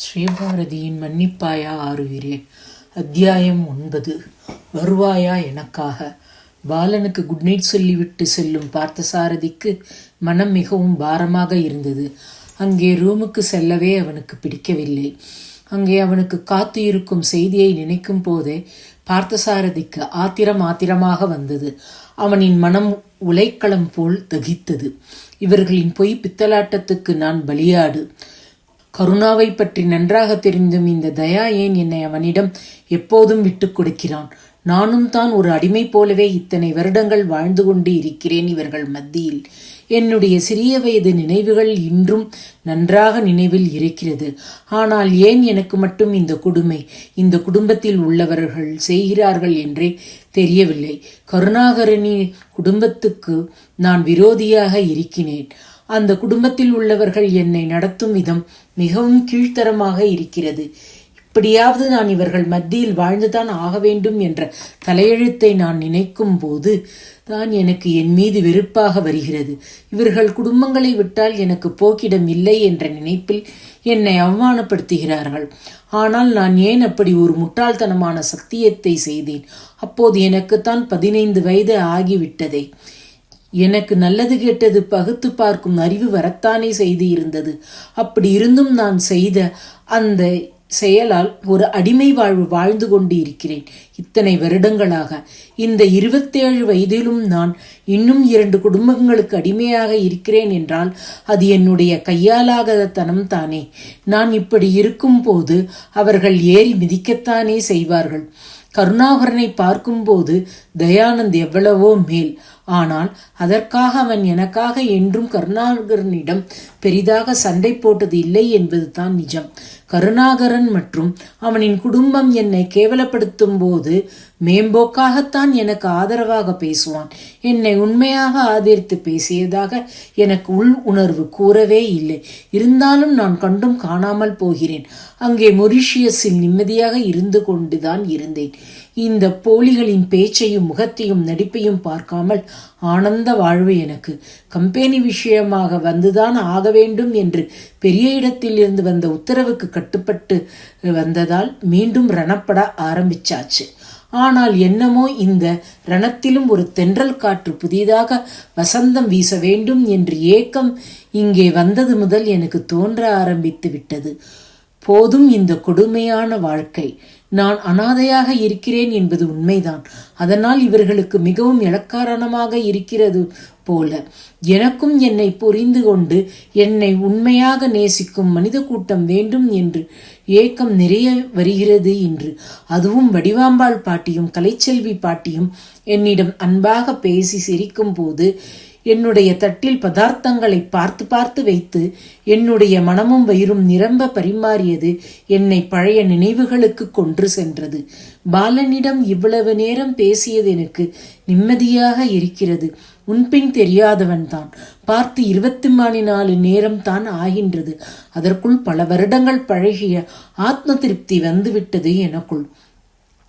ஸ்ரீபாரதியின் மன்னிப்பாயா ஆறுகிறேன். அத்தியாயம் ஒன்பது. வருவாயா எனக்காக. பாலனுக்கு குட் நைட் சொல்லிவிட்டு செல்லும் பார்த்தசாரதிக்கு மனம் மிகவும் பாரமாக இருந்தது. அங்கே ரூமுக்கு செல்லவே அவனுக்கு பிடிக்கவில்லை. அங்கே அவனுக்கு காத்து இருக்கும் செய்தியை நினைக்கும் போதே பார்த்தசாரதிக்கு ஆத்திரம் ஆத்திரமாக வந்தது. அவனின் மனம் உலைக்களம் போல் தகித்தது. இவர்களின் பொய் பித்தலாட்டத்துக்கு நான் பலியாடு. கருணாவை பற்றி நன்றாக தெரிந்தும் இந்த தயா ஏன் என்னை அவனிடம் எப்போதும் விட்டுக் கொடுக்கிறான்? நானும் தான் ஒரு அடிமை போலவே இத்தனை வருடங்கள் வாழ்ந்து கொண்டு இருக்கிறேன் இவர்கள் மத்தியில். என்னுடைய சிறிய வயது நினைவுகள் இன்றும் நன்றாக நினைவில் இருக்கிறது. ஆனால் ஏன் எனக்கு மட்டும் இந்த கொடுமை? இந்த குடும்பத்தில் உள்ளவர்கள் செய்கிறார்கள் என்றே தெரியவில்லை. கருணாகரனி குடும்பத்துக்கு நான் விரோதியாக இருக்கிறேன். அந்த குடும்பத்தில் உள்ளவர்கள் என்னை நடத்தும் விதம் மிகவும் கீழ்த்தரமாக இருக்கிறது. இப்படியாவது நான் இவர்கள் மத்தியில் வாழ்ந்துதான் ஆக வேண்டும் என்ற தலையெழுத்தை நான் நினைக்கும் போது தான் எனக்கு என் மீது வெறுப்பாக வருகிறது. இவர்கள் குடும்பங்களை விட்டால் எனக்கு போக்கிடம் இல்லை என்ற நினைப்பில் என்னை அவமானப்படுத்துகிறார்கள். ஆனால் நான் ஏன் அப்படி ஒரு முட்டாள்தனமான சத்தியத்தை செய்தேன்? அப்போது எனக்குத்தான் பதினைந்து வயது ஆகிவிட்டதே. எனக்கு நல்லது கெட்டது பகுத்து பார்க்கும் அறிவு வரத்தானே செய்து இருந்தது அப்படி இருந்தும் நான் செய்த அந்த செயலால் ஒரு அடிமை வாழ்வு வாழ்ந்து கொண்டு இருக்கிறேன் இத்தனை வருடங்களாக இந்த இருபத்தேழு வயதிலும் நான் இன்னும் இரண்டு குடும்பங்களுக்கு அடிமையாக இருக்கிறேன் என்றால் அது என்னுடைய கையாலாகாத தனம் தானே. நான் இப்படி இருக்கும்போது அவர்கள் ஏறி மிதிக்கத்தானே செய்வார்கள். கருணாகரனை பார்க்கும்போது தயானந்த் எவ்வளவோ மேல். ஆனால் அதற்காக அவன் எனக்காக என்றும் கருணாகரனிடம் பெரிதாக சண்டை போட்டது இல்லை என்பது தான் நிஜம். கருணாகரன் மற்றும் அவனின் குடும்பம் என்னை கேவலப்படுத்தும் போது மேம்போக்காகத்தான் எனக்கு ஆதரவாக பேசுவான். என்னை உண்மையாக ஆதரித்து பேசியதாக எனக்கு உள் உணர்வு கூறவே இல்லை. இருந்தாலும் நான் கண்டும் காணாமல் போகிறேன். அங்கே மொரிஷியஸில் நிம்மதியாக இருந்து கொண்டுதான் இருந்தேன். இந்த போலிகளின் பேச்சையும் முகத்தையும் நடிப்பையும் பார்க்காமல் ஆனந்த வாழ்வு எனக்கு. கம்பெனி விஷயமாக வந்துதான் ஆக வேண்டும் என்று பெரிய இடத்தில் இருந்து வந்த உத்தரவுக்கு கட்டுப்பட்டு வந்ததால் மீண்டும் ரணப்பட ஆரம்பிச்சாச்சு. ஆனால் என்னமோ இந்த ரணத்திலும் ஒரு தென்றல் காற்று புதிதாக வசந்தம் வீச வேண்டும் என்று ஏக்கம் இங்கே வந்தது முதல் எனக்கு தோன்ற ஆரம்பித்து விட்டது. போதும் இந்த கொடுமையான வாழ்க்கை. நான் அனாதையாக இருக்கிறேன் என்பது உண்மைதான். அதனால் இவர்களுக்கு மிகவும் இலக்காரணமாக இருக்கிறது போல. எனக்கும் என்னை புரிந்து கொண்டு என்னை உண்மையாக நேசிக்கும் மனித கூட்டம் வேண்டும் என்று ஏக்கம் நிறைய வருகிறது என்று அதுவும் வடிவாம்பாள் பாட்டியும் கலைச்செல்வி பாட்டியும் என்னிடம் அன்பாக பேசி சிரிக்கும் போது என்னுடைய தட்டில் பதார்த்தங்களை பார்த்து பார்த்து வைத்து என்னுடைய மனமும் வயிறும் நிரம்ப பரிமாறியது என்னை பழைய நினைவுகளுக்கு கொன்று சென்றது. பாலனிடம் இவ்வளவு நேரம் பேசியது எனக்கு நிம்மதியாக இருக்கிறது. உன்பின் தெரியாதவன் தான். பார்த்து இருபத்தி மணி நாலு நேரம் தான் ஆகின்றது. அதற்குள் பல வருடங்கள் பழகிய ஆத்ம திருப்தி வந்துவிட்டது எனக்குள்.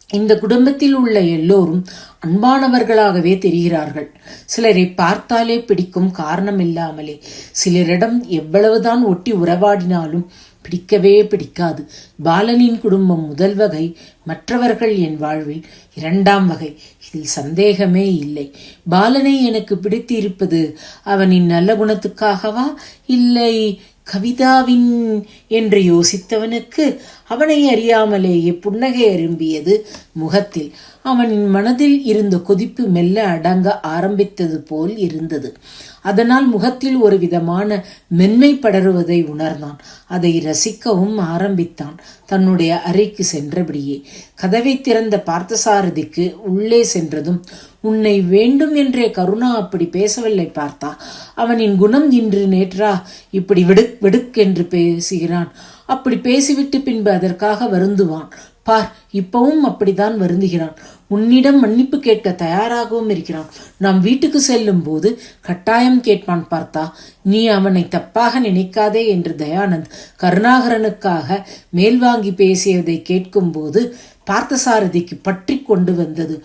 இந்த குடும்பத்தில் உள்ள எல்லோரும் அன்பானவர்களாகவே தெரிகிறார்கள். சிலரை பார்த்தாலே பிடிக்கும் காரணம் இல்லாமலே சிலரிடம் எவ்வளவுதான் ஒட்டி உறவாடினாலும் பிடிக்கவே பிடிக்காது. பாலனின் குடும்பம் முதல் வகை மற்றவர்கள் என் வாழ்வில் இரண்டாம் வகை. இதில் சந்தேகமே இல்லை. பாலனை எனக்கு பிடித்திருப்பது அவனின் நல்ல குணத்துக்காகவா? இல்லை கவிதாவின் என்று யோசித்தவனுக்கு அவனை அறியாமலேயே புன்னகை அரும்பியது முகத்தில். அவனின் மனதில் இருந்த கொதிப்பு மெல்ல அடங்க ஆரம்பித்தது போல் இருந்தது. அதனால் முகத்தில் ஒரு விதமான மென்மை படருவதை உணர்ந்தான். அதை ரசிக்கவும் ஆரம்பித்தான். தன்னுடைய அறைக்கு சென்றபடியே கதவை திறந்த பார்த்தசாரதிக்கு உள்ளே சென்றதும் உன்னை வேண்டும் என்றே கருணா அப்படி பேசவில்லை பார்த்தா. அவனின் குணம் இன்று நேற்றா இப்படி விடுக் விடுக் என்று பேசுகிறான். அப்படி பேசிவிட்டு பின்பு அதற்காக வருந்துவான். பார் இப்பவும் அப்படித்தான் வருந்துகிறான். உன்னிடம் மன்னிப்பு கேட்க தயாராகவும் இருக்கிறான். நாம் வீட்டுக்கு செல்லும் போது கட்டாயம் கேட்பான் பார்த்தா நீ அவனை தப்பாக நினைக்காதே என்று தயானந்த் கருணாகரனுக்காக மேல்வாங்கி பேசியதை கேட்கும்போது பார்த்தசாரதிக்கு பற்றி கொண்டு வந்தது.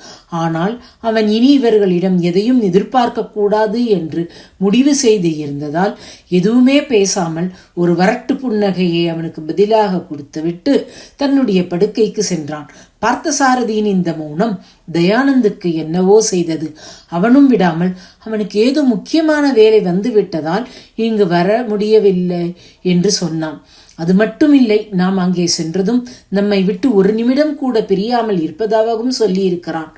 ஆனால் அவன் இனி இவர்களிடம் எதையும் எதிர்பார்க்க கூடாது என்று முடிவு செய்து இருந்ததால் எதுவுமே பேசாமல் ஒரு வரட்டு புன்னகையை அவனுக்கு பதிலாக கொடுத்துவிட்டு தன்னுடைய படுக்கைக்கு சென்றான். பார்த்தசாரதியின் இந்த மௌனம் தயானந்துக்கு என்னவோ செய்தது. அவனும் விடாமல் அவனுக்கு ஏதோ முக்கியமான வேலை வந்து விட்டதால் இங்கு வர முடியவில்லை என்று சொன்னான். அது மட்டுமில்லை நாம் அங்கே சென்றதும் நம்மை விட்டு ஒரு நிமிடம் கூட பிரியாமல் இருப்பதாகவும் சொல்லியிருக்கிறான்.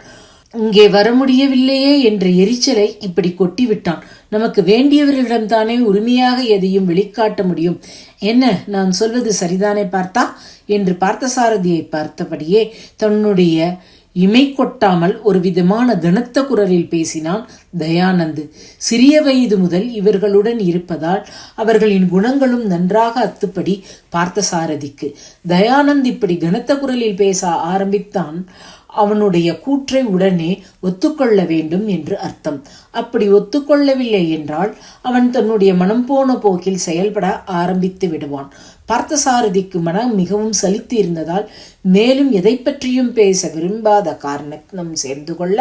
இங்கே வர முடியவில்லையே என்ற எரிச்சலை இப்படி கொட்டிவிட்டான். நமக்கு வேண்டியவர்களிடம்தானே உரிமையாக எதையும் வெளிக்காட்ட முடியும். என்ன நான் சொல்வது சரிதானே பார்த்தா? என்று பார்த்தசாரதியை பார்த்தபடியே தன்னுடைய இமை கொட்டாமல் ஒரு விதமான கனத்த குரலில் பேசினான் தயானந்து. சிறிய வயது முதல் இவர்களுடன் இருப்பதால் அவர்களின் குணங்களும் நன்றாக அத்துப்படி பார்த்தசாரதிக்கு. தயானந்த் இப்படி கனத்த குரலில் பேச ஆரம்பித்தான். அவனுடைய கூற்றை உடனே ஒத்துக்கொள்ள வேண்டும் என்று அர்த்தம். அப்படி ஒத்துக்கொள்ளவில்லை என்றால் அவன் தன்னுடைய மனம் போன போக்கில் செயல்பட ஆரம்பித்து விடுவான். பார்த்தசாரதிக்கு மனம் மிகவும் சலித்து இருந்ததால் மேலும் எதை பற்றியும் பேச விரும்பாத காரணம் சேர்ந்து கொள்ள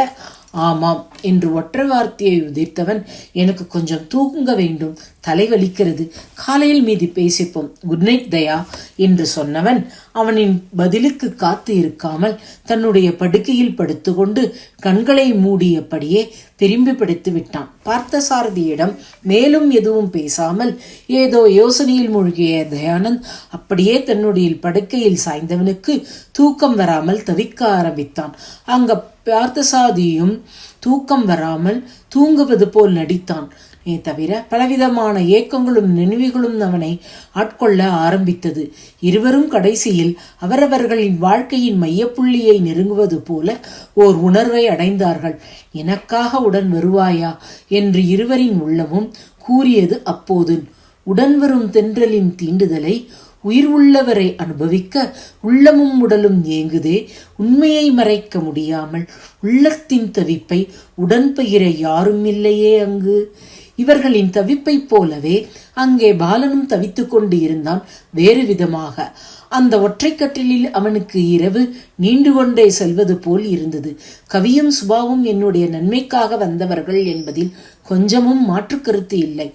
ஆமாம் என்று ஒற்றை வார்த்தையை உதிர்த்தவன் எனக்கு கொஞ்சம் தூங்க வேண்டும் தலைவலிக்கிறது காலையில் மீதி பேசிப்போம் குட் நைட் தயா என்று சொன்னவன் அவனின் பதிலுக்கு காத்து இருக்காமல் தன்னுடைய படுக்கையில் படுத்துக்கொண்டு கண்களை மூடியபடியே திரும்பி படுத்து விட்டான் பார்த்தசாரதியிடம் மேலும் எதுவும் பேசாமல் ஏதோ யோசனையில் மூழ்கிய தயானந்த் அப்படியே தன்னுடைய படுக்கையில் சாய்ந்தவனுக்கு தூக்கம் வராமல் தவிக்க ஆரம்பித்தான். அங்க பார்த்தசாதியும் தூக்கம் வராமல் தூங்குவது போல் நடித்தான். ஏ தவிர பலவிதமான ஏக்கங்களும் நினைவுகளும் அவனை ஆட்கொள்ள ஆரம்பித்தது. இருவரும் கடைசியில் அவரவர்களின் வாழ்க்கையின் மையப்புள்ளியை நெருங்குவது போல ஓர் உணர்வை அடைந்தார்கள். எனக்காக உடன் வருவாயா? என்று இருவரின் உள்ளமும் கூறியது அப்போது. உடன் வரும் தென்றலின் தீண்டுதலை உயிர் உள்ளவரை அனுபவிக்க உள்ளமும் உடலும் ஏங்குதே. உண்மையை மறைக்க முடியாமல் உள்ளத்தின் தவிப்பை உடன்பகிர யாரும் இல்லையே அங்கு. இவர்களின் தவிப்பைப் போலவே அங்கே பாலனும் தவித்துக் கொண்டு இருந்தான் வேறு விதமாக. அந்த ஒற்றைக்கட்டிலில் அவனுக்கு இரவு நீண்டு கொண்டே செல்வது போல் இருந்தது. கவியும் சுபாவும் என்னுடைய நன்மைக்காக வந்தவர்கள் என்பதில் கொஞ்சமும் மாற்று கருத்து இல்லை.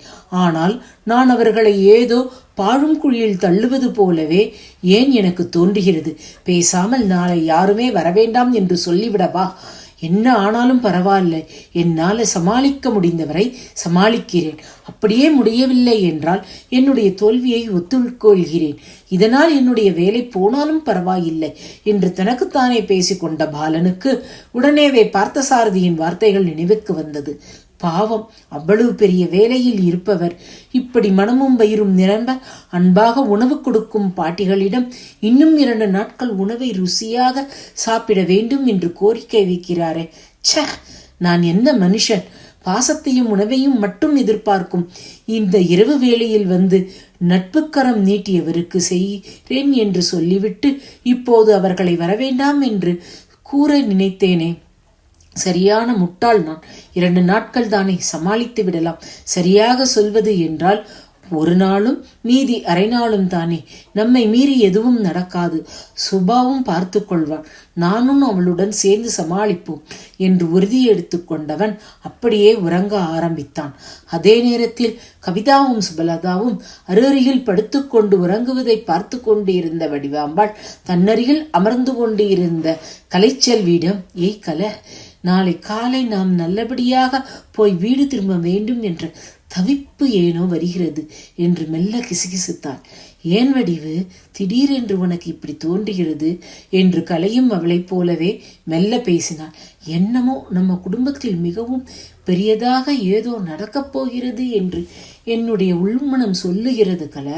ஆனால் நான் அவர்களை ஏதோ பாழும் குழியில் தள்ளுவது போலவே ஏன் எனக்கு தோன்றுகிறது? பேசாமல் நாளை யாருமே வரவேண்டாம் என்று சொல்லிவிடவா? என்ன ஆனாலும் பரவாயில்ல. என்னால் சமாளிக்க முடிந்தவரை சமாளிக்கிறேன். அப்படியே முடியவில்லை என்றால் என்னுடைய தோல்வியை ஒத்துக்கொள்கிறேன். இதனால் என்னுடைய வேலை போனாலும் பரவாயில்லை என்று தனக்குத்தானே பேசிக்கொண்ட பாலனுக்கு உடனேவே பார்த்தசாரதியின் வார்த்தைகள் நினைவுக்கு வந்தது. பாவம் அவ்வளவு பெரிய வேலையில் இருப்பவர். இப்படி மனமும் வயிறும் நிரம்ப அன்பாக உணவு கொடுக்கும் பாட்டிகளிடம் இன்னும் இரண்டு நாட்கள் உணவை ருசியாக சாப்பிட வேண்டும் என்று கோரிக்கை வைக்கிறாரே. ச்ச நான் என்ன மனுஷன்? பாசத்தையும் உணவையும் மட்டும் எதிர்பார்க்கும். இந்த இரவு வேளையில் வந்து நட்புக்கரம் நீட்டியவருக்கு செய்கிறேன் என்று சொல்லிவிட்டு இப்போது அவர்களை வரவேண்டாம் என்று கூற நினைத்தேனே. சரியான முட்டாள் நான். இரண்டு நாட்கள் தானே சமாளித்து விடலாம். சரியாக சொல்வது என்றால் ஒரு நாளும் மீதி அரை நாளும் தானே. நம்மை மீறி எதுவும் நடக்காது. சுபாவும் பார்த்து கொள்வான். நானும் அவளுடன் சேர்ந்து சமாளிப்போம் என்று உறுதி எடுத்துக்கொண்டவன் அப்படியே உறங்க ஆரம்பித்தான். அதே நேரத்தில் கவிதாவும் சுபலதாவும் அருகில் படுத்துக்கொண்டு உறங்குவதை பார்த்து கொண்டு இருந்த வடிவாம்பாள் தன்னருகில் அமர்ந்து கொண்டு இருந்த கலைச்செல்வியிடம் ஏய் கலை நாளை காலை நாம் நல்லபடியாக போய் வீடு திரும்ப வேண்டும் என்ற தவிப்பு ஏனோ வருகிறது என்று மெல்ல கிசுகிசுத்தாள். ஏன் வடிவு? திடீரென்று உனக்கு இப்படி தோன்றுகிறது? என்று கலையும் அவளைப் போலவே மெல்ல பேசினாள். என்னமோ நம்ம குடும்பத்தில் மிகவும் பெரியதாக ஏதோ நடக்கப் போகிறது என்று என்னுடைய உள்மனம் சொல்லுகிறது கல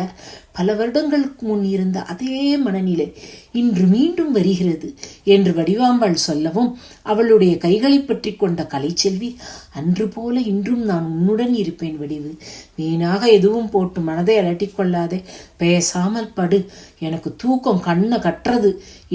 பல வருடங்களுக்கு முன் இருந்த அதே மனநிலை இன்று மீண்டும் வருகிறது என்று வடிவாம்பாள் சொல்லவும் அவளுடைய கைகளை பற்றி கொண்ட கலைச்செல்வி அன்று போல இன்றும் நான் உன்னுடன் இருப்பேன் வடிவு. வீணாக எதுவும் போட்டு மனதை அலட்டிக்கொள்ளாதே பேசாமல் படு. எனக்கு தூக்கம் கண்ணை கட்டுறது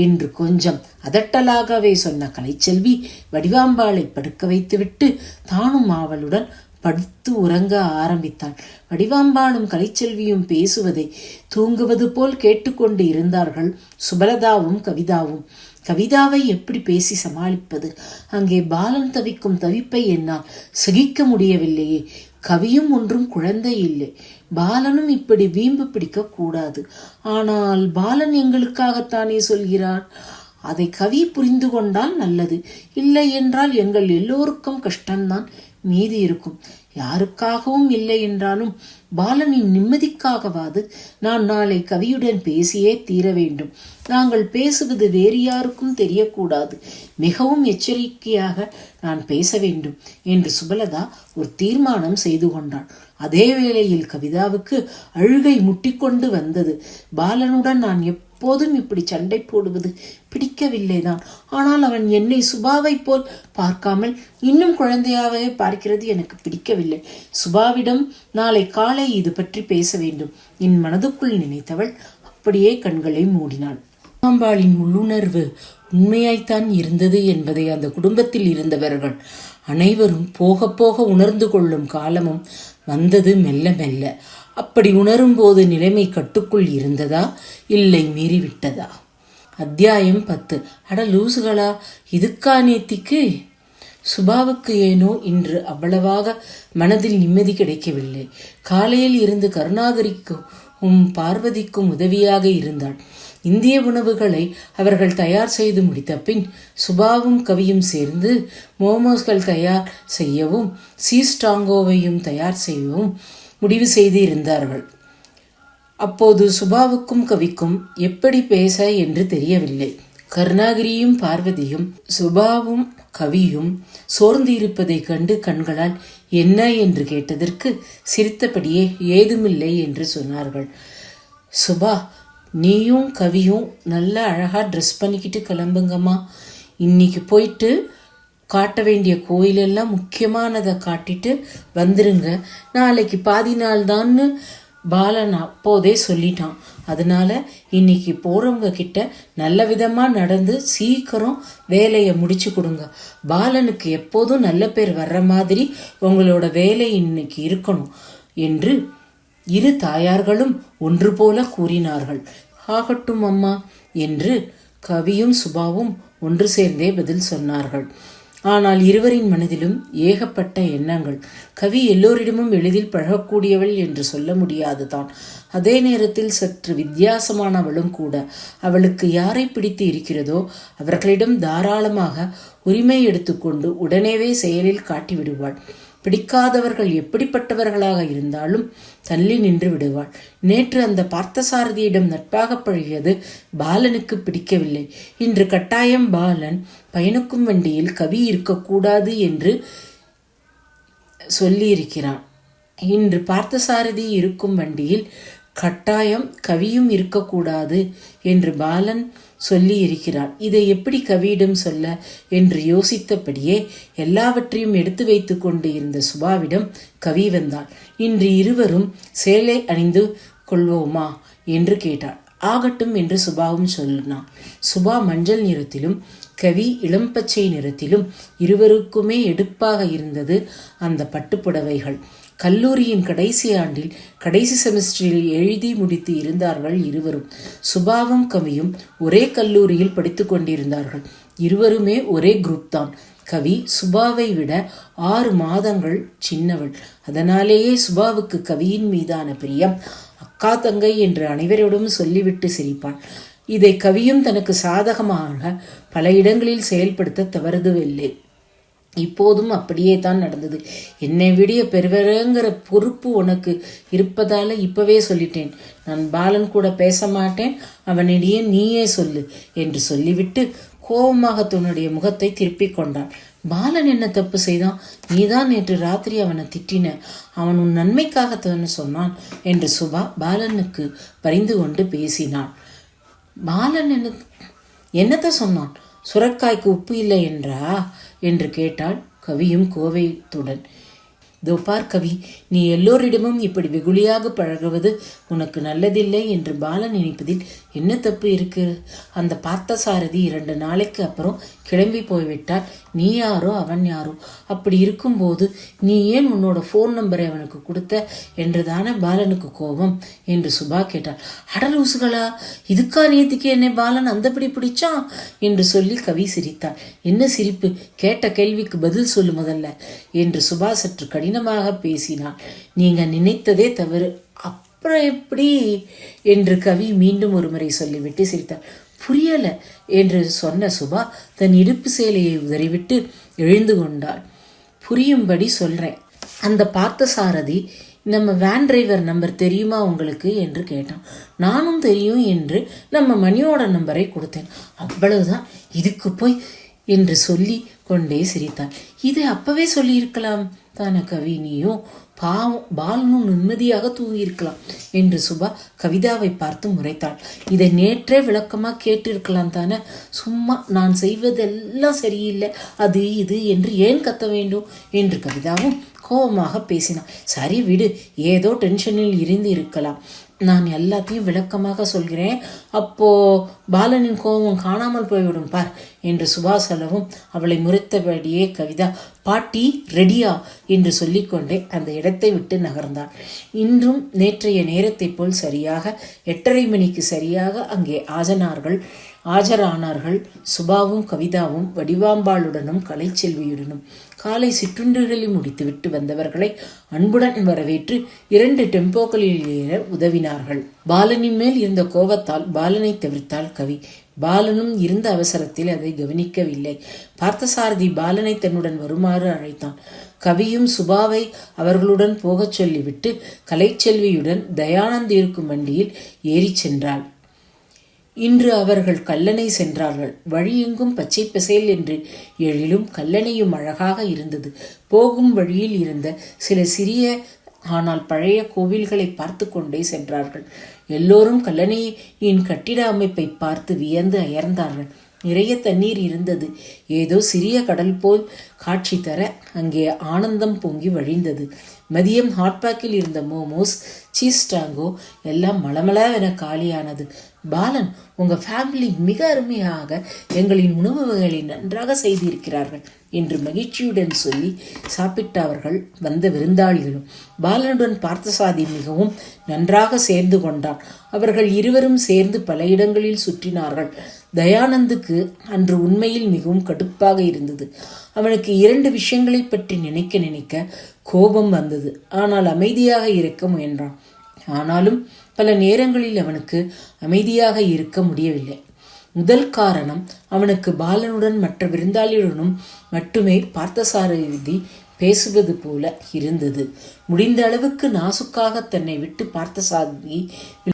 என்று கொஞ்சம் அதட்டலாகவே சொன்ன கலைச்செல்வி வடிவாம்பாளை படுக்க வைத்துவிட்டு தானும் அவளுடன் படுத்து உறங்க ஆரம்பித்தான் வடிவாம்பாளும் கலைச்செல்வியும் பேசுவதை தூங்குவது போல் கேட்டுக்கொண்டு இருந்தார்கள் சுபலதாவும் கவிதாவும். கவிதாவை எப்படி பேசி சமாளிப்பது? அங்கே பாலன் தவிக்கும் தவிப்பை என்னால் சகிக்க முடியவில்லையே. கவியும் ஒன்றும் குழந்தை இல்லை. பாலனும் இப்படி வீம்பு பிடிக்க கூடாது. ஆனால் பாலன் எங்களுக்காகத்தானே சொல்கிறான் அதை கவி புரிந்து கொண்டால் நல்லது. இல்லை என்றால் எங்கள் எல்லோருக்கும் கஷ்டம்தான். மீதி இருக்கும். யாருக்காகவும் இல்லை என்றாலும் பாலனின் நிம்மதிக்காகவாது நான் நாளை கவியுடன் பேசியே தீர வேண்டும். நாங்கள் பேசுவது வேறு யாருக்கும் தெரியக்கூடாது. மிகவும் எச்சரிக்கையாக நான் பேச வேண்டும் என்று சுபலதா ஒரு தீர்மானம் செய்து கொண்டாள். அதே வேளையில் கவிதாவுக்கு அழுகை முட்டிக்கொண்டு வந்தது. பாலனுடன் நான் எப் அப்போதும் இப்படி சண்டை போடுவது பிடிக்கவில்லைதான். ஆனால் அவன் என்னை சுபாவை போல் பார்க்காமல் இன்னும் குழந்தையாகவே பார்க்கிறது எனக்கு பிடிக்கவில்லை. சுபாவிடம் நாளை காலை இது பற்றி பேச வேண்டும். என் மனதுக்குள் நினைத்தவள் அப்படியே கண்களை மூடினாள். அம்பாளின் உள்ளுணர்வு உண்மையாய்த்தான் இருந்தது என்பதை அந்த குடும்பத்தில் இருந்தவர்கள் அனைவரும் போக போக உணர்ந்து கொள்ளும் காலமும் வந்தது மெல்ல மெல்ல. அப்படி உணரும்போது நிலைமை கட்டுக்குள் இருந்ததா? இல்லை மீறிவிட்டதா? அத்தியாயம் பத்து. அட லூசுகளா இதுக்கா நேத்திக்கு? சுபாவுக்கு ஏனோ இன்று அவ்வளவாக மனதில் நிம்மதி கிடைக்கவில்லை. காலையில் இருந்து கருணாகரிக்கும் பார்வதிக்கும் உதவியாக இருந்தாள். இந்திய உணவுகளை அவர்கள் தயார் செய்து முடித்த பின் சுபாவும் கவியும் சேர்ந்து மோமோஸ்கள் தயார் செய்யவும் சீஸ்டாங்கோவையும் தயார் செய்யவும் முடிவு செய்து இருந்தார்கள் அப்போது சுபாவுக்கும் கவிக்கும் எப்படி பேச என்று தெரியவில்லை. கருணாகிரியும் பார்வதியும் சுபாவும் கவியும் சோர்ந்து இருப்பதைக் கண்டு கண்களால் என்ன என்று கேட்டதற்கு சிரித்தபடியே ஏதுமில்லை என்று சொன்னார்கள். சுபா நீயும் கவியும் நல்ல அழகாக ட்ரெஸ் பண்ணிக்கிட்டு கிளம்புங்கம்மா. இன்னைக்கு போயிட்டு காட்ட வேண்டிய கோயிலெல்லாம் முக்கியமானதை காட்டிட்டு வந்துருங்க. நாளைக்கு பாதி நாள் தான்னு பாலன் அப்போதே சொல்லிட்டான். அதனால இன்னைக்கு போறவங்க கிட்ட நல்ல விதமா நடந்து சீக்கிரம் வேலையை முடிச்சு கொடுங்க. பாலனுக்கு எப்போதும் நல்ல பேர் வர்ற மாதிரி உங்களோட வேலை இன்னைக்கு இருக்கணும் என்று இரு தாயார்களும் ஒன்று போல கூறினார்கள். ஆகட்டும் அம்மா என்று கவியும் சுபாவும் ஒன்று சேர்ந்தே பதில் சொன்னார்கள். ஆனால் இருவரின் மனதிலும் ஏகப்பட்ட எண்ணங்கள். கவி எல்லோரிடமும் எளிதில் பழகக்கூடியவள் என்று சொல்ல முடியாது தான் அதே நேரத்தில் சற்று வித்தியாசமானவளும் கூட. அவளுக்கு யாரை பிடித்து இருக்கிறதோ அவர்களிடம் தாராளமாக உரிமை எடுத்துக்கொண்டு உடனேவே செயலில் காட்டிவிடுவாள். பிடிக்காதவர்கள் எப்படிப்பட்டவர்களாக இருந்தாலும் தள்ளி நின்று விடுவாள். நேற்று அந்த பார்த்தசாரதியிடம் நட்பாக பழகியது பாலனுக்கு பிடிக்கவில்லை. இன்று கட்டாயம் பாலன் பயணிக்கும் வண்டியில் கவி இருக்கக்கூடாது என்று சொல்லியிருக்கிறான். இன்று பார்த்தசாரதி இருக்கும் வண்டியில் கட்டாயம் கவியும் இருக்கக்கூடாது என்று பாலன் சொல்லியிருக்கிறார். இதை எப்படி கவியிடம் சொல்ல? என்று யோசித்தபடியே எல்லாவற்றையும் எடுத்து வைத்து கொண்டு இருந்த சுபாவிடம் கவி வந்தாள். இன்று இருவரும் சேலை அணிந்து கொள்வோமா? என்று கேட்டாள். ஆகட்டும் என்று சுபாவும் சொன்னான். சுபா மஞ்சள் நிறத்திலும் கவி இளம்பச்சை நிறத்திலும் இருவருக்குமே எடுப்பாக இருந்தது அந்த பட்டுப்புடவைகள். கல்லூரியின் கடைசி ஆண்டில் கடைசி செமஸ்டரில் எழுதி முடித்து இருந்தார்கள் இருவரும். சுபாவும் கவியும் ஒரே கல்லூரியில் படித்து கொண்டிருந்தார்கள். இருவருமே ஒரே குரூப் தான். கவி சுபாவை விட ஆறு மாதங்கள் சின்னவள். அதனாலேயே சுபாவுக்கு கவியின் மீதான பிரியம் அக்கா தங்கை என்று அனைவரோடும் சொல்லிவிட்டு சிரிப்பாள். இதை கவியும் தனக்கு சாதகமாக பல இடங்களில் செயல்படுத்த தவறுதவில்லை. இப்போதும் அப்படியே தான் நடந்தது. என்னை விடிய பெருவரங்கிற பொறுப்பு உனக்கு இருப்பதால இப்பவே சொல்லிட்டேன். நான் பாலன் கூட பேச மாட்டேன் அவனிடையே நீயே சொல்லு என்று சொல்லிவிட்டு கோபமாக தன்னுடைய முகத்தை திருப்பிக் கொண்டான். பாலன் என்ன தப்பு செய்தான்? நீதான் நேற்று ராத்திரி அவனை திட்டின. அவன் உன் நன்மைக்காகத்தான் சொன்னான் என்று சுபா பாலனுக்கு பரிந்து கொண்டு பேசினான். பாலன் என்ன என்னத்த சொன்னான்? சுரக்காய்க்கு உப்பு இல்லை என்றா? என்று கேட்டாள் கவியும் கோவைத்துடன். தோபார் கவி நீ எல்லோரிடமும் இப்படி வெகுளியாக பழகுவது உனக்கு நல்லதில்லை என்று பாலன் நினைப்பதில் என்ன தப்பு இருக்கு? அந்த பார்த்த சாரதி இரண்டு நாளைக்கு அப்புறம் கிளம்பி போய்விட்டால் நீ யாரோ அவன் யாரோ? அப்படி இருக்கும்போது நீ ஏன் உன்னோட ஃபோன் நம்பரை அவனுக்கு கொடுத்த? என்று தானே பாலனுக்கு கோபம் என்று சுபா கேட்டாள். அடல் உசுகளா இதுக்கா நேத்திக்கு என்னை பாலன் அந்தபடி பிடிச்சான்? என்று சொல்லி கவி சிரித்தாள். என்ன சிரிப்பு? கேட்ட கேள்விக்கு பதில் சொல்லு முதல்ல என்று சுபா சற்று கடினமாக பேசினாள். நீங்க நினைத்ததே தவறு. அப் அப்புறம் எப்படி? என்று கவி மீண்டும் ஒரு முறை சொல்லிவிட்டு சிரித்தாள். புரியல என்று சொன்ன சுபா தன் இடுப்பு சேலையை உதறிவிட்டு எழுந்து கொண்டாள். புரியும்படி சொல்கிறேன் அந்த பார்த்த சாரதி நம்ம வேன் டிரைவர் நம்பர் தெரியுமா உங்களுக்கு? என்று கேட்டான். நானும் தெரியும் என்று நம்ம மணியோட நம்பரை கொடுத்தேன். அவ்வளவுதான். இதுக்கு போய் என்று சொல்லி கொண்டே சிரித்தான் இதை அப்பவே சொல்லியிருக்கலாம். தானே கவி நீயும் பாவம் பாலனும் நிம்மதியாக தூங்கியிருக்கலாம் என்று சுபா கவிதாவை பார்த்து முறைத்தாள். இதை நேற்றே விளக்கமாக கேட்டிருக்கலாம் தானே? சும்மா நான் செய்வதெல்லாம் சரியில்லை. அது இது என்று ஏன் கத்த வேண்டும்? என்று கவிதாவும் கோபமாக பேசினாள். சரி விடு ஏதோ டென்ஷனில் இருந்து இருக்கலாம். நான் எல்லாத்தையும் விளக்கமாக சொல்கிறேன். அப்போ பாலனின் கோபம் காணாமல் போய்விடும் பார் என்று சுபா சொல்லவும் அவளை முறைத்தபடியே கவிதா பாட்டி ரெடியா என்று சொல்லிக்கொண்டே அந்த இடத்தை விட்டு நகர்ந்தாள். இன்றும் நேற்றைய நேரத்தைப் போல் சரியாக எட்டரை மணிக்கு சரியாக அங்கே ஆஜனார்கள். ஆஜரானார்கள். சுபாவும் கவிதாவும் வடிவாம்பாளுடனும் கலைச்செல்வியுடனும் காலை சிற்றுண்டுகளில் முடித்துவிட்டு வந்தவர்களை அன்புடன் வரவேற்று இரண்டு டெம்போக்களில் ஏற உதவினார்கள். பாலனின் மேல் இருந்த கோபத்தால் பாலனை தவிர்த்தாள் கவி. பாலனும் இருந்த அவசரத்தில் அதை கவனிக்கவில்லை. பார்த்தசாரதி பாலனை தன்னுடன் வருமாறு அழைத்தான். கவியும் சுபாவை அவர்களுடன் போகச் சொல்லிவிட்டு கலைச்செல்வியுடன் தயானந்த் இருக்கும் வண்டியில் ஏறிச் சென்றாள். இன்று அவர்கள் கல்லணை சென்றார்கள். வழியெங்கும் பச்சை பசேல் என்று எழிலும் கல்லணையும் அழகாக இருந்தது. போகும் வழியில் இருந்த சில சிறிய ஆனால் பழைய கோவில்களை பார்த்து கொண்டே சென்றார்கள். எல்லோரும் கல்லணையின் கட்டிட அமைப்பை பார்த்து வியந்து அயர்ந்தார்கள். நிறைய தண்ணீர் இருந்தது. ஏதோ சிறிய கடல் போல் காட்சி தர அங்கே ஆனந்தம் பொங்கி வழிந்தது. மதியம் ஹாட்பேக்கில் இருந்த மோமோஸ் சீஸ் டாங்கோ எல்லாம் மலமளவென காலியானது. பாலன் உங்கள் ஃபேமிலி மிக அருமையாக எங்களின் உணவு வகைகளை நன்றாக செய்திருக்கிறார்கள் என்று மகிழ்ச்சியுடன் சொல்லி சாப்பிட்ட அவர்கள் வந்த விருந்தாளிகளும் பாலனுடன் பார்த்தசாதி மிகவும் நன்றாக சேர்ந்து கொண்டான். அவர்கள் இருவரும் சேர்ந்து பல இடங்களில் சுற்றினார்கள். தயானந்துக்கு அன்று உண்மையில் மிகவும் கடுப்பாக இருந்தது. அவனுக்கு இரண்டு விஷயங்களை பற்றி நினைக்க நினைக்க கோபம் வந்தது. ஆனால் அமைதியாக இருக்க முயன்றான். ஆனாலும் பல நேரங்களில் அவனுக்கு அமைதியாக இருக்க முடியவில்லை. முதல் காரணம் அவனுக்கு பாலனுடன் மற்ற விருந்தாளியுடனும் மட்டுமே பார்த்தசாரதி பேசுவது போல இருந்தது. முடிந்த அளவுக்கு நாசுக்காக தன்னை விட்டு பார்த்தசாரதி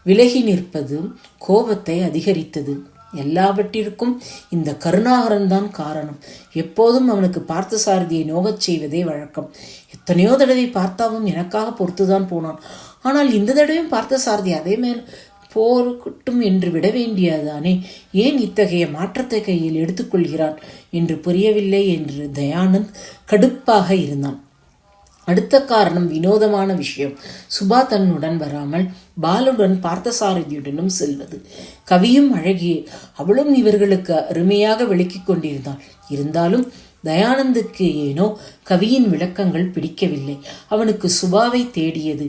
விலகி நிற்பதும் கோபத்தை அதிகரித்தது. எல்லாவற்றிற்கும் இந்த கருணாகரன் தான் காரணம். எப்போதும் அவனுக்கு பார்த்த சாரதியை நோகச் செய்வதே வழக்கம். எத்தனையோ தடவை பார்த்தாவும் எனக்காக பொறுத்துதான் போனான். ஆனால் இந்த தடவையும் பார்த்த சாரதி அதே மேல் போருக்கட்டும் என்று விட வேண்டியதானே ஏன் இத்தகைய மாற்றத்தை கையில் எடுத்துக்கொள்கிறான்? என்று புரியவில்லை என்று தயானந்த் கடுப்பாக இருந்தான். அடுத்த காரணம் வினோதமான விஷயம். சுபா தன்னுடன் வராமல் பாலுடன் பார்த்தசாரதியுடனும் செல்வது. கவியும் அழகியே அவளும் இவர்களுக்கு அருமையாக விளக்கிக் கொண்டிருந்தாள். இருந்தாலும் தயானந்துக்கு ஏனோ கவியின் விளக்கங்கள் பிடிக்கவில்லை. அவனுக்கு சுபாவை தேடியது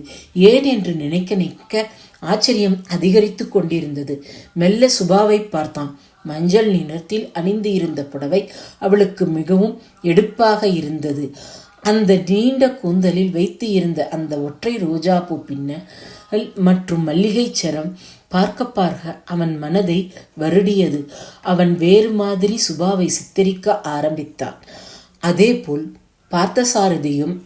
ஏன் என்று நினைக்க நிற்க ஆச்சரியம் அதிகரித்து கொண்டிருந்தது. மெல்ல சுபாவை பார்த்தான். மஞ்சள் நிறத்தில் அணிந்து இருந்த புடவை அவளுக்கு மிகவும் எடுப்பாக இருந்தது. அந்த நீண்ட கூந்தலில் வைத்து இருந்த அந்த ஒற்றை ரோஜா பூ பின்ன மற்றும் மல்லிகை சரம் பார்க்க பார்க்க அவன் மனதை வருடியது. அவன் வேறு மாதிரி சுபாவை சித்தரிக்க ஆரம்பித்தான். அதேபோல் பார்த்தசாரதியும்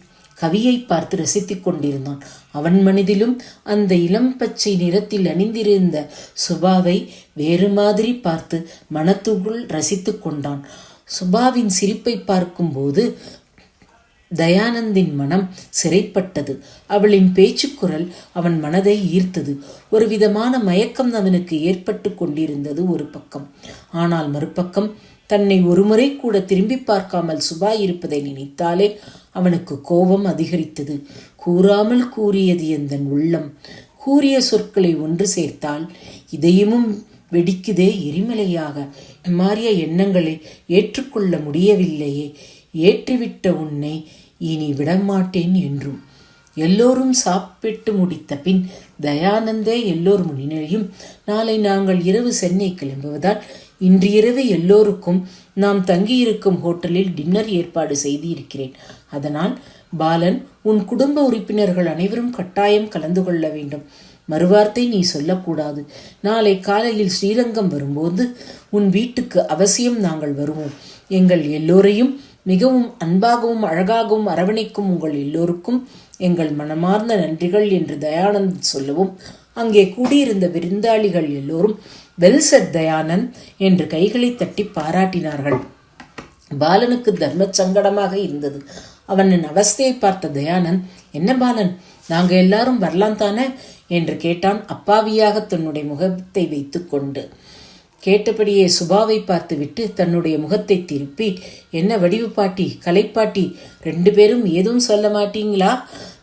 கவியை பார்த்து ரசித்துக் கொண்டிருந்தான். அவன் மனதிலும் அந்த இளம் பச்சை நிறத்தில் அணிந்திருந்த சுபாவை வேறு மாதிரி பார்த்து மனத்துக்குள் ரசித்து கொண்டான். சுபாவின் சிரிப்பை பார்க்கும்போது தயானந்தின் மனம் சிறைப்பட்டது. அவளின் பேச்சுக்குரல் அவன் மனதை ஈர்த்தது. ஒரு விதமான மயக்கம் அவனுக்கு ஏற்பட்டு கொண்டிருந்தது ஒரு பக்கம். ஆனால் மறுபக்கம் தன்னை ஒருமுறை கூட திரும்பி பார்க்காமல் சுபா இருப்பதை நினைத்தாலே அவனுக்கு கோபம் அதிகரித்தது. கூறாமல் கூறியது எந்தன் உள்ளம்? கூறிய சொற்களை ஒன்று சேர்த்தால் இதயமும் வெடிக்குதே எரிமலையாக. மாறிய எண்ணங்களை ஏற்றுக்கொள்ள முடியவில்லையே. ஏற்றிவிட்ட உன்னை இனி விடமாட்டேன் என்றும். எல்லோரும் சாப்பிட்டு முடித்த பின் தயானந்தே எல்லோர் முன்னிலையும் நாளை நாங்கள் இரவு சென்னை கிளம்புவதால் இன்று இரவு எல்லோருக்கும் நாம் தங்கியிருக்கும் ஹோட்டலில் டின்னர் ஏற்பாடு செய்து இருக்கிறேன் அதனால் பாலன் உன் குடும்ப உறுப்பினர்கள் அனைவரும் கட்டாயம் கலந்து கொள்ள வேண்டும். மறுவார்த்தை நீ சொல்லக்கூடாது. நாளை காலையில் ஸ்ரீரங்கம் வரும்போது உன் வீட்டுக்கு அவசியம் நாங்கள் வருவோம். எங்கள் எல்லோரையும் மிகவும் அன்பாகவும் அழகாகவும் அரவணைக்கும் உங்கள் எல்லோருக்கும் எங்கள் மனமார்ந்த நன்றிகள் என்று தயானந்த் சொல்லவும் அங்கே கூடியிருந்த விருந்தாளிகள் எல்லோரும் வெல் செட் தயானந்த் என்று கைகளை தட்டி பாராட்டினார்கள். பாலனுக்கு தர்ம சங்கடமாக இருந்தது. அவனின் அவஸ்தையை பார்த்த தயானந்த் என்ன பாலன் நாங்க எல்லாரும் வரலாம் தானே என்று கேட்டான். அப்பாவியாக தன்னுடைய முகத்தை வைத்துக்கொண்டு. கேட்டபடியே சுபாவை பார்த்துவிட்டு தன்னுடைய முகத்தை திருப்பி என்ன வடிவு பாட்டி கலைப்பாட்டி ரெண்டு பேரும் எதுவும் சொல்ல மாட்டீங்களா?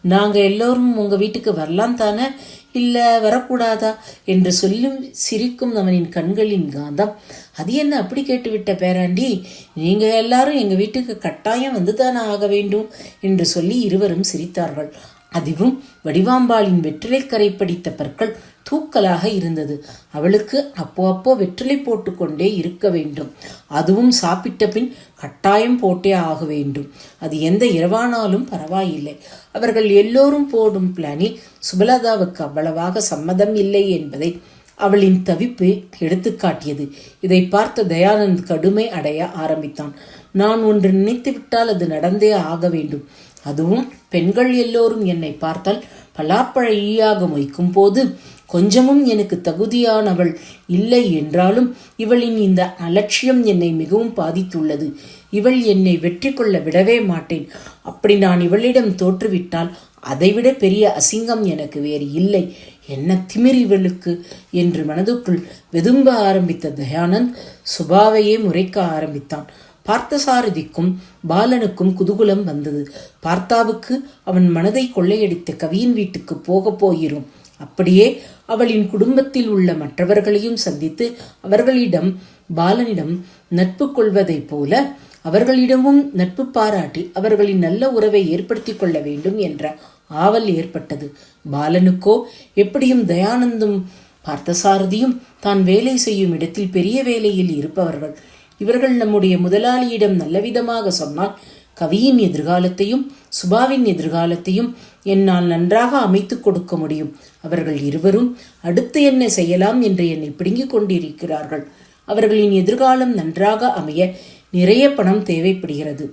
நாங்க எல்லோரும் உங்க வீட்டுக்கு வரலாம் தானே? இல்ல வரக்கூடாதா? என்று சொல்லும் சிரிக்கும் அவனின் கண்களின் காந்தம். அது என்ன அப்படி கேட்டுவிட்ட பேராண்டி? நீங்க எல்லாரும் எங்க வீட்டுக்கு கட்டாயம் வந்துதானே ஆக வேண்டும்? என்று சொல்லி இருவரும் சிரித்தார்கள். அதுவும் வடிவாம்பாளின் வெற்றிலைக்கரை படித்த பற்கள் தூக்கலாக இருந்தது. அவளுக்கு அப்போ அப்போ வெற்றிலை போட்டுக்கொண்டே இருக்க வேண்டும். அதுவும் சாப்பிட்ட பின் கட்டாயம் போட்டே ஆக வேண்டும். அது எந்த இரவானாலும் பரவாயில்லை. அவர்கள் எல்லோரும் போடும் பிளானில் சுபலதாவுக்கு அவ்வளவாக சம்மதம் இல்லை என்பதை அவளின் தவிப்பு எடுத்துக்காட்டியது இதை பார்த்த தயானந்த் கடுமை அடைய ஆரம்பித்தான். நான் ஒன்று நினைத்து விட்டால் அது நடந்தே ஆக வேண்டும். அதுவும் பெண்கள் எல்லோரும் என்னை பார்த்தால் பலாப்பழ ஈயாக மொய்க்கும் போது கொஞ்சமும் எனக்கு தகுதியானவள் இல்லை என்றாலும் இவளின் இந்த அலட்சியம் என்னை மிகவும் பாதித்துள்ளது. இவள் என்னை வெற்றி கொள்ள விடவே மாட்டேன். அப்படி நான் இவளிடம் தோற்றுவிட்டால் அதைவிட பெரிய அசிங்கம் எனக்கு வேறு இல்லை. என்ன திமிர் இவளுக்கு என்று மனதுக்குள் வெதும்ப ஆரம்பித்த தயானந்த் சுபாவையே முறைக்க ஆரம்பித்தான். பார்த்தசாரதிக்கும் பாலனுக்கும் குதூகுலம் வந்தது. பார்த்தாவுக்கு அவன் மனதை கொள்ளையடித்த கவியின் வீட்டுக்கு போகப் போகிறோம். அப்படியே அவளின் குடும்பத்தில் உள்ள மற்றவர்களையும் சந்தித்து அவர்களிடம் பாலனிடம் நட்பு கொள்வதைப் போல அவர்களிடமும் நட்பு பாராட்டி அவர்களின் நல்ல உறவை ஏற்படுத்திக் கொள்ள வேண்டும் என்ற ஆவல் ஏற்பட்டது. பாலனுக்கோ எப்படியும் தயானந்தும் பார்த்தசாரதியும் தான் வேலை செய்யும் இடத்தில் பெரிய வேலையில் இருப்பவர்கள். இவர்கள் நம்முடைய முதலாளியிடம் நல்லவிதமாக சொன்னால் கவியின் எதிர்காலத்தையும் சுபாவின் எதிர்காலத்தையும் என்னால் நன்றாக அமைத்து கொடுக்க முடியும். அவர்கள் இருவரும் அடுத்து என்ன செய்யலாம் என்று என்னை பிடுங்கிக் கொண்டிருக்கிறார்கள். அவர்களின் எதிர்காலம் நன்றாக அமைய நிறைய பணம் தேவைப்படுகிறது.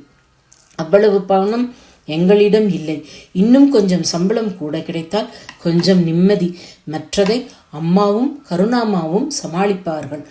அவ்வளவு பணம் எங்களிடம் இல்லை. இன்னும் கொஞ்சம் சம்பளம் கூட கிடைத்தால் கொஞ்சம் நிம்மதி. மற்றதை அம்மாவும் கருணாமாவும் சமாளிப்பார்கள்.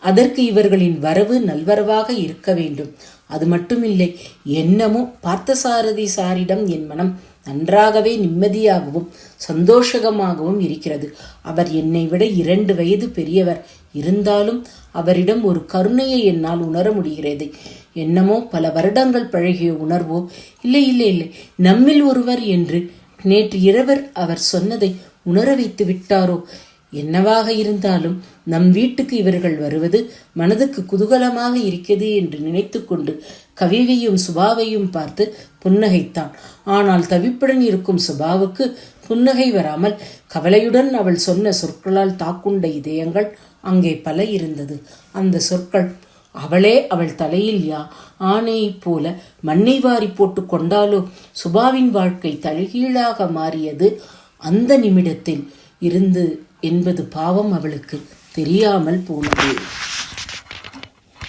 அதற்கு இவர்களின் வரவு நல்வரவாக இருக்க வேண்டும். அது மட்டுமில்லை என்னமோ பார்த்தசாரதி சாரிடம் என் மனம் நன்றாகவே நிம்மதியாகவும் சந்தோஷகமாகவும் இருக்கிறது. அவர் என்னை விட இரண்டு வயது பெரியவர். இருந்தாலும் அவரிடம் ஒரு கருணையை என்னால் உணர முடிகிறது. என்னமோ பல வருடங்கள் பழகிய உணர்வோ? இல்லை இல்லை இல்லை. நம்மில் ஒருவர் என்று நேற்று இரவர் அவர் சொன்னதை உணர வைத்து விட்டாரோ? என்னவாக இருந்தாலும் நம் வீட்டுக்கு இவர்கள் வருவது மனதுக்கு குதூகலமாக இருக்கிறது என்று நினைத்துக்கொண்டு கவிவையும் சுபாவையும் பார்த்து புன்னகைத்தான். ஆனால் தவிப்புடன் இருக்கும் சுபாவுக்கு புன்னகை வராமல் கவலையுடன் அவள் சொன்ன சொற்களால் தாக்குண்ட இதயங்கள் அங்கே பல இருந்தது. அந்த சொற்கள் அவளே அவள் தலையில் யா ஆணையைப் போல மண்ணை வாரி போட்டு கொண்டாலோ சுபாவின் வாழ்க்கை தலைகீழாக மாறியது அந்த நிமிடத்தில் இருந்து என்பது பாவம் அவளுக்கு. தெரியாமல் போனது.